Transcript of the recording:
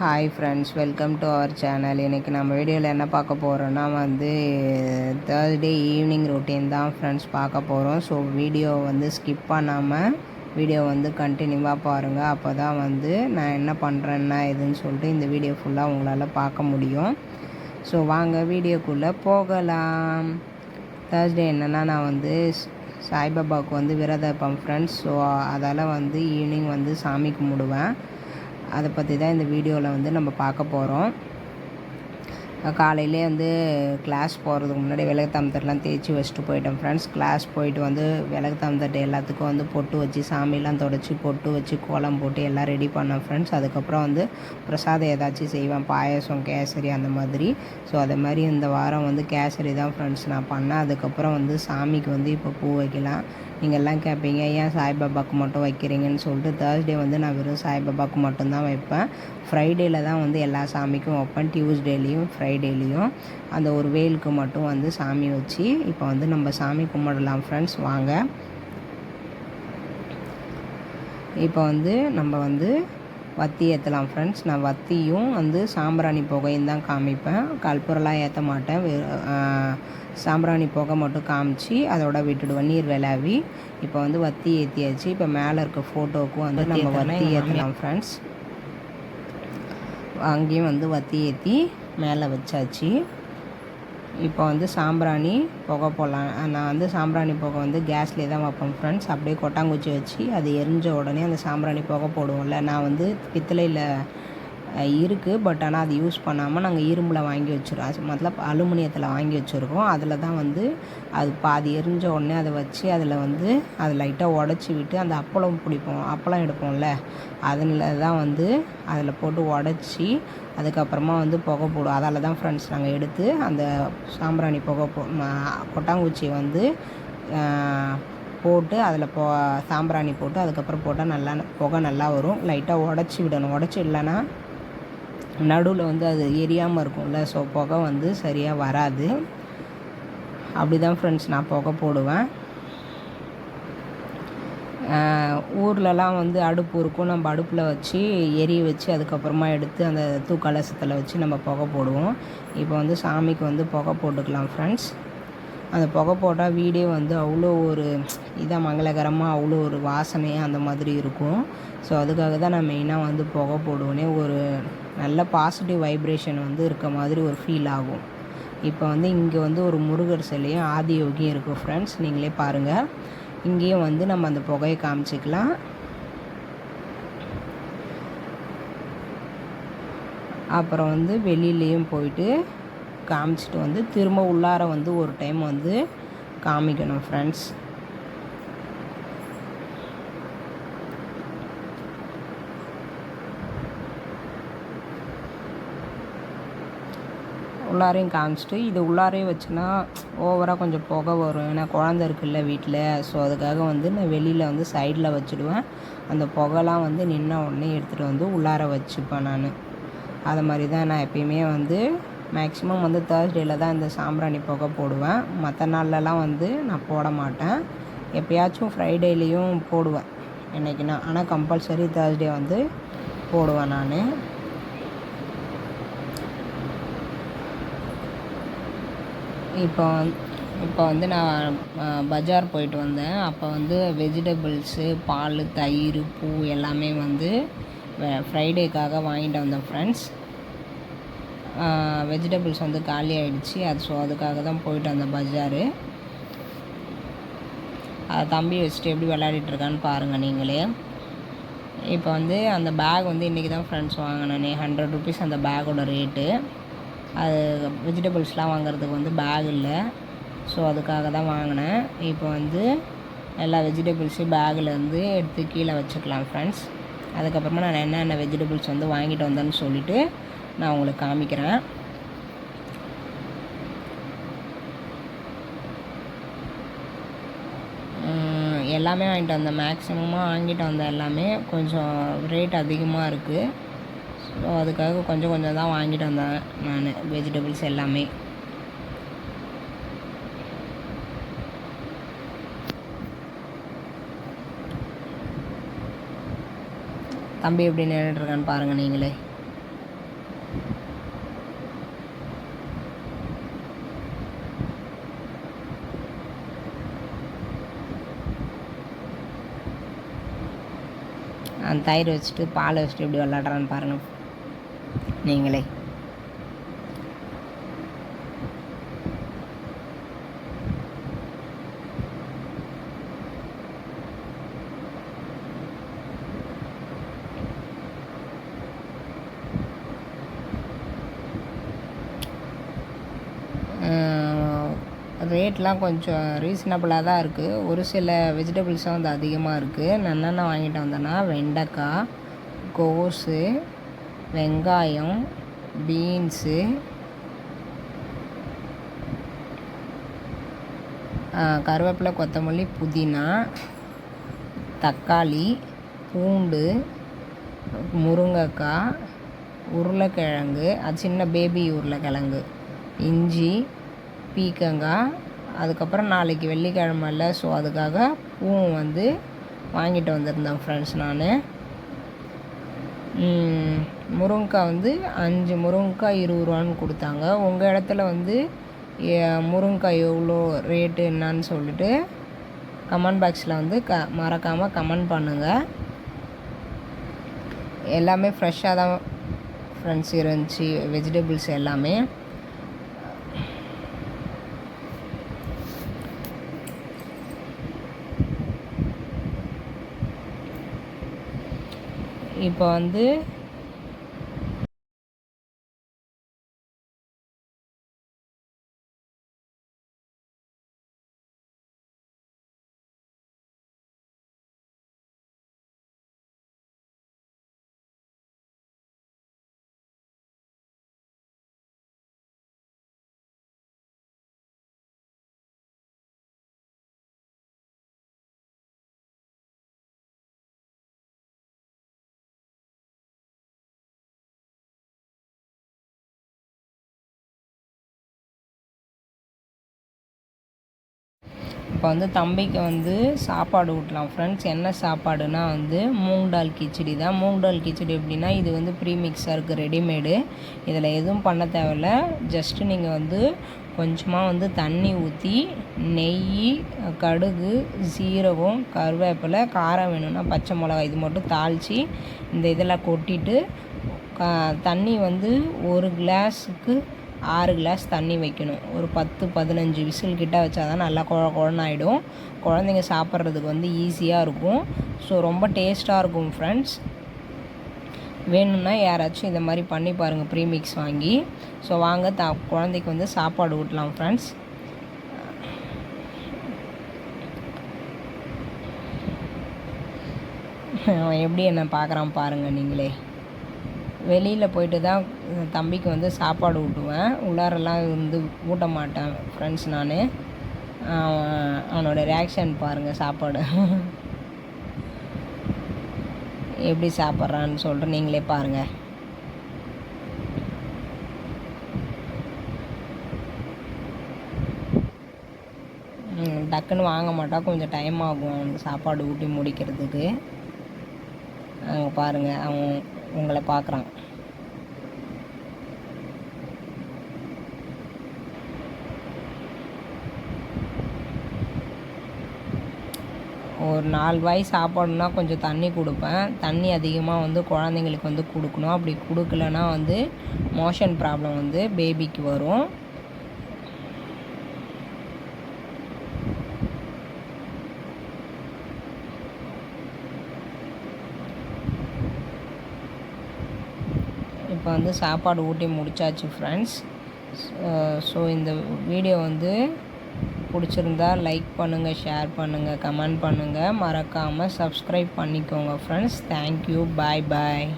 Hi friends welcome to our channel இன்றைக்கி நம்ம வீடியோவில் என்ன பார்க்க போகிறோன்னா வந்து தேர்ஸ்டே ஈவினிங் ரொட்டீன் தான் ஃப்ரெண்ட்ஸ் பார்க்க போகிறோம் ஸோ வீடியோ வந்து ஸ்கிப் பண்ணாமல் வீடியோ வந்து கண்டினியூவாக பாருங்கள் அப்போ தான் வந்து நான் என்ன பண்ணுறேன்னா எதுன்னு சொல்லிட்டு இந்த வீடியோ ஃபுல்லாக உங்களால் பார்க்க முடியும். ஸோ வாங்க வீடியோக்குள்ளே போகலாம். தேர்ஸ்டே என்னென்னா நான் வந்து சாய்பாபாவுக்கு வந்து விரதம் ஃப்ரெண்ட்ஸ் ஸோ அதால் வந்து ஈவினிங் வந்து சாமி கும்பிடுவேன். அதை பற்றி தான் இந்த வீடியோவில் வந்து நம்ம பார்க்க போகிறோம் காலையிலே வந்து கிளாஸ் போகிறதுக்கு முன்னாடி விளக்கு தம்பத்தெல்லாம் தேய்ச்சி வச்சுட்டு போயிட்டேன் ஃப்ரெண்ட்ஸ் கிளாஸ் போயிட்டு வந்து விளக்கு தாமத்தட்டை எல்லாத்துக்கும் வந்து பொட்டு வச்சு சாமிலாம் தொடச்சி பொட்டு வச்சு கோலம் போட்டு எல்லாம் ரெடி பண்ணேன் ஃப்ரெண்ட்ஸ் அதுக்கப்புறம் வந்து பிரசாதம் ஏதாச்சும் செய்வேன். பாயசம் கேசரி அந்த மாதிரி. ஸோ அதே மாதிரி இந்த வாரம் வந்து கேசரி தான் ஃப்ரெண்ட்ஸ் நான் பண்ணேன். அதுக்கப்புறம் வந்து சாமிக்கு வந்து இப்போ பூ வைக்கலாம். நீங்கள் எல்லாம் கேட்பீங்க ஏன் சாய்பாபாவுக்கு மட்டும் வைக்கிறீங்கன்னு? சொல்லிட்டு தேர்ஸ்டே வந்து நான் வெறும் சாய்பாபாவுக்கு மட்டும்தான் வைப்பேன். ஃப்ரைடேயில் தான் வந்து எல்லா சாமிக்கும் வைப்பேன். டியூஸ்டேலேயும் ஃப்ரைடேலேயும் அந்த ஒரு வேலுக்கு மட்டும் வந்து சாமி வச்சு இப்போ வந்து நம்ம சாமி கும்பிடலாம் ஃப்ரெண்ட்ஸ் வாங்க. இப்போ வந்து நம்ம வந்து வத்தி ஏற்றலாம் ஃப்ரெண்ட்ஸ் நான் வத்தியும் வந்து சாம்பிராணி புகையும் தான் காமிப்பேன். கற்பூரெலாம் ஏற்ற மாட்டேன். சாம்பிராணி புகை மட்டும் காமிச்சு அதோட விட்டுடுவேன். நீர் விளாவி இப்போ வந்து வத்தி ஏற்றியாச்சு இப்போ மேலே இருக்க ஃபோட்டோவுக்கும் வந்து நம்ம வத்தி ஏற்றலாம் ஃப்ரெண்ட்ஸ் அங்கேயும் வந்து வத்தி ஏற்றி மேலே வச்சாச்சு. இப்போ வந்து சாம்பிராணி புகை போடலாம். நான் வந்து சாம்பிராணி புகை வந்து கேஸ்லேயே தான் வைப்பேன் ஃப்ரெண்ட்ஸ் அப்படியே கொட்டாங்குச்சி வச்சு அது எரிஞ்ச உடனே அந்த சாம்பிராணி புகை போடுவோம்ல. நான் வந்து பித்தளையில் இருக்குது பட் ஆனால் அது யூஸ் பண்ணாமல் நாங்கள் இரும்பில் வாங்கி வச்சுருக்கோம். மத்தலப் அலுமினியத்தில் வாங்கி வச்சுருக்கோம். அதில் தான் வந்து அது பாதி எரிஞ்ச உடனே அதை வச்சு அதில் வந்து அதை லைட்டாக உடச்சி விட்டு அந்த அப்பளம் பிடிப்போம். அப்பளம் எடுப்போம்ல. அதில் தான் வந்து அதில் போட்டு உடச்சி அதுக்கப்புறமா வந்து புகை போடும். அதால் தான் ஃப்ரெண்ட்ஸ் நாங்கள் எடுத்து அந்த சாம்பிராணி புகை போ கொட்டாங்குச்சியை வந்து போட்டு அதில் போ சாம்பிராணி போட்டு அதுக்கப்புறம் போட்டால் நல்லா புகை நல்லா வரும். லைட்டாக உடச்சி விடணும். உடச்சி இல்லைன்னா நடுவில் வந்து அது எரியாமல் இருக்கும்ல ஸோ புகை வந்து சரியாக வராது. அப்படி தான் ஃப்ரெண்ட்ஸ் நான் புகை போடுவேன். ஊர்லலாம் வந்து அடுப்பு இருக்கும். நம்ம அடுப்பில் வச்சு எரிய வச்சு அதுக்கப்புறமா எடுத்து அந்த தூக்கலசத்தில் வச்சு நம்ம புகை போடுவோம். இப்போ வந்து சாமிக்கு வந்து புகை போட்டுக்கலாம் ஃப்ரெண்ட்ஸ் அந்த புகை போட்டால் வீடே வந்து அவ்வளோ ஒரு இதாக மங்களகரமாக அவ்வளோ ஒரு வாசனையாக அந்த மாதிரி இருக்கும். ஸோ அதுக்காக தான் நான் மெயினாக வந்து புகை போடுவேனே. ஒரு நல்ல பாசிட்டிவ் வைப்ரேஷன் வந்து இருக்க மாதிரி ஒரு ஃபீல் ஆகும். இப்போ வந்து இங்கே வந்து ஒரு முருகர் சிலையும் ஆதியோகியும் இருக்குது ஃப்ரெண்ட்ஸ் நீங்களே பாருங்கள் இங்கேயும் வந்து நம்ம அந்த புகையை காமிச்சிக்கலாம். அப்புறம் வந்து வெளியிலையும் போயிட்டு காமிச்சிட்டு வந்து திரும்ப உள்ளார வந்து ஒரு டைம் வந்து காமிக்கணும் ஃப்ரெண்ட்ஸ் உள்ளாரையும் காமிச்சிட்டு இது உள்ளாரையும் வச்சுன்னா ஓவராக கொஞ்சம் புகை வரும். ஏன்னா குழந்த இருக்குல்ல வீட்டில் ஸோ அதுக்காக வந்து நான் வெளியில் வந்து சைடில் வச்சுடுவேன். அந்த புகைலாம் வந்து நின்ன உடனே எடுத்துகிட்டு வந்து உள்ளார வச்சுப்பேன் நான். அதை மாதிரி தான் நான் எப்பயுமே வந்து மேக்ஸிமம் வந்து தேர்ஸ்டேயில் தான் இந்த சாம்பிராணி புகை போடுவேன். மற்ற நாள்லலாம் வந்து நான் போட மாட்டேன். எப்போயாச்சும் ஃப்ரைடேலேயும் போடுவேன். என்றைக்குன்னா ஆனால் கம்பல்சரி தேர்ஸ்டே வந்து போடுவேன் நான். இப்போ இப்போ வந்து நான் பஜார் போயிட்டு வந்தேன். அப்போ வந்து வெஜிடபிள்ஸு பால் தயிர் பூ எல்லாமே வந்து ஃப்ரைடேக்காக வாங்கிட்டு வந்தேன் ஃப்ரெண்ட்ஸ் வெஜிடபிள்ஸ் வந்து காலி ஆகிடுச்சி அது ஸோ அதுக்காக தான் போயிட்டு அந்த பஜாரு. அதை தம்பி வச்சுட்டு எப்படி விளையாடிட்டுருக்கான்னு பாருங்கள் நீங்களே. இப்போ வந்து அந்த பேக் வந்து இன்றைக்கி தான் ஃப்ரெண்ட்ஸ் வாங்கினேன். ஹண்ட்ரட் ருபீஸ் அந்த பேக்கோட ரேட்டு அது வெஜிடபிள்ஸ்லாம் வாங்குறதுக்கு வந்து பேக் இல்லை. ஸோ அதுக்காக தான் வாங்கினேன். இப்போ வந்து எல்லா வெஜிடபிள்ஸையும் பேக்கிலேருந்து எடுத்து கீழே வச்சுக்கலாம் ஃப்ரெண்ட்ஸ் அதுக்கப்புறமா நான் என்னென்ன வெஜிடபிள்ஸ் வந்து வாங்கிட்டு வந்தேன்னு சொல்லிவிட்டு நான் உங்களுக்கு காமிக்கிறேன். எல்லாமே வாங்கிட்டு வந்தேன். மேக்ஸிமமாக வாங்கிட்டு வந்தேன் எல்லாமே கொஞ்சம் ரேட் அதிகமாக இருக்குது ஸோ அதுக்காக கொஞ்சம் கொஞ்சம் தான் வாங்கிட்டு வந்தேன் நான் வெஜிடபிள்ஸ் எல்லாமே. தம்பி எப்படி நின்றுட்டுருக்கான்னு பாருங்கள் நீங்களே. அந்த தயிர் வச்சுட்டு பாலை வச்சுட்டு எப்படி விளாட்றான்னு பாருங்கள் நீங்களே. ரேட்லாம் கொஞ்சம் ரீசனபிளாக தான் இருக்குது ஒரு சில வெஜிடபிள்ஸும் வந்து அதிகமாக இருக்குது நான் என்னென்ன வாங்கிட்டு வந்தேன்னா வெண்டைக்காய் கோஸு வெங்காயம் பீன்ஸு கருவேப்பிலை கொத்தமல்லி புதினா தக்காளி பூண்டு முருங்கைக்காய் உருளைக்கிழங்கு அது சின்ன பேபி உருளைக்கிழங்கு இஞ்சி பீக்கங்காய் அதுக்கப்புறம் நாளைக்கு வெள்ளிக்கிழமைல ஸோ அதுக்காக பூவும் வந்து வாங்கிட்டு வந்திருந்தேன் ஃப்ரெண்ட்ஸ் நான். முருங்கைக்காய் வந்து அஞ்சு முருங்கைக்காய் இருபது ரூபான்னு கொடுத்தாங்க. உங்கள் இடத்துல வந்து முருங்கைக்காய் எவ்வளோ ரேட்டு என்னான்னு சொல்லிட்டு கமெண்ட் பாக்ஸில் வந்து க மறக்காமல் கமெண்ட் பண்ணுங்கள் எல்லாமே ஃப்ரெஷ்ஷாக தான் ஃப்ரெண்ட்ஸ் இருந்துச்சு. வெஜிடபிள்ஸ் எல்லாமே. இப்போ வந்து இப்போ வந்து தம்பிக்கு வந்து சாப்பாடு ஊட்டலாம். ஃப்ரெண்ட்ஸ் என்ன சாப்பாடுனா வந்து மூங் டால் கிச்சடி தான். மூங் டால் கிச்சடி எப்படின்னா இது வந்து ப்ரீமிக்ஸாக இருக்குது ரெடிமேடு இதில் எதுவும் பண்ண தேவையில்ல. ஜஸ்ட்டு நீங்கள் வந்து கொஞ்சமாக வந்து தண்ணி ஊற்றி நெய் கடுகு சீரகம் கருவேப்பிலை காரம் வேணும்னா பச்சை மிளகா இது மட்டும் தாளித்து இந்த இதெல்லாம் கொட்டிட்டு தண்ணி வந்து ஒரு கிளாஸுக்கு ஆறு கிளாஸ் தண்ணி வைக்கணும். ஒரு பத்து பதினஞ்சு விசில் கிட்ட வச்சா தான் நல்லா குழ குழந்தாயிடும் குழந்தைங்க சாப்பிட்றதுக்கு வந்து ஈஸியாக இருக்கும். ஸோ ரொம்ப டேஸ்ட்டாக இருக்கும் ஃப்ரெண்ட்ஸ் வேணும்னா யாராச்சும் இந்த மாதிரி பண்ணி பாருங்கள் ப்ரீமிக்ஸ் வாங்கி. ஸோ வாங்க த குழந்தைக்கு வந்து சாப்பாடு ஊட்டலாம் ஃப்ரெண்ட்ஸ் எப்படி என்ன பார்க்குறான் பாருங்கள் நீங்களே. வெளியில் போயிட்டு தான் தம்பிக்கு வந்து சாப்பாடு ஊட்டுவேன். உள்ளாரெல்லாம் வந்து ஊட்ட மாட்டேன் ஃப்ரெண்ட்ஸ் நான். அவனோட ரியாக்ஷன் பாருங்கள் சாப்பாடு. எப்படி சாப்பிட்றான்னு சொல்லிட்டு நீங்களே பாருங்கள் டக்குன்னு வாங்க மாட்டான் கொஞ்சம் டைம் ஆகும் அவனுக்கு சாப்பாடு ஊட்டி முடிக்கிறதுக்கு. அங்கே பாருங்கள் அவன் உங்களை பார்க்குறான் ஒரு நாலு வாய் சாப்பாடுனா கொஞ்சம் தண்ணி கொடுப்பேன். தண்ணி அதிகமாக வந்து குழந்தைங்களுக்கு வந்து கொடுக்கணும். அப்படி கொடுக்கலனா வந்து மோஷன் ப்ராப்ளம் வந்து பேபிக்கு வரும். இப்போ வந்து சாப்பாடு ஊட்டி முடிச்சாச்சு ஃப்ரெண்ட்ஸ் ஸோ இந்த வீடியோ வந்து பிடிச்சிருந்தா லைக் பண்ணுங்கள் ஷேர் பண்ணுங்கள் கமெண்ட் பண்ணுங்கள் மறக்காமல் சப்ஸ்கிரைப் பண்ணிக்கோங்க ஃப்ரெண்ட்ஸ் தேங்க்யூ பாய் பாய்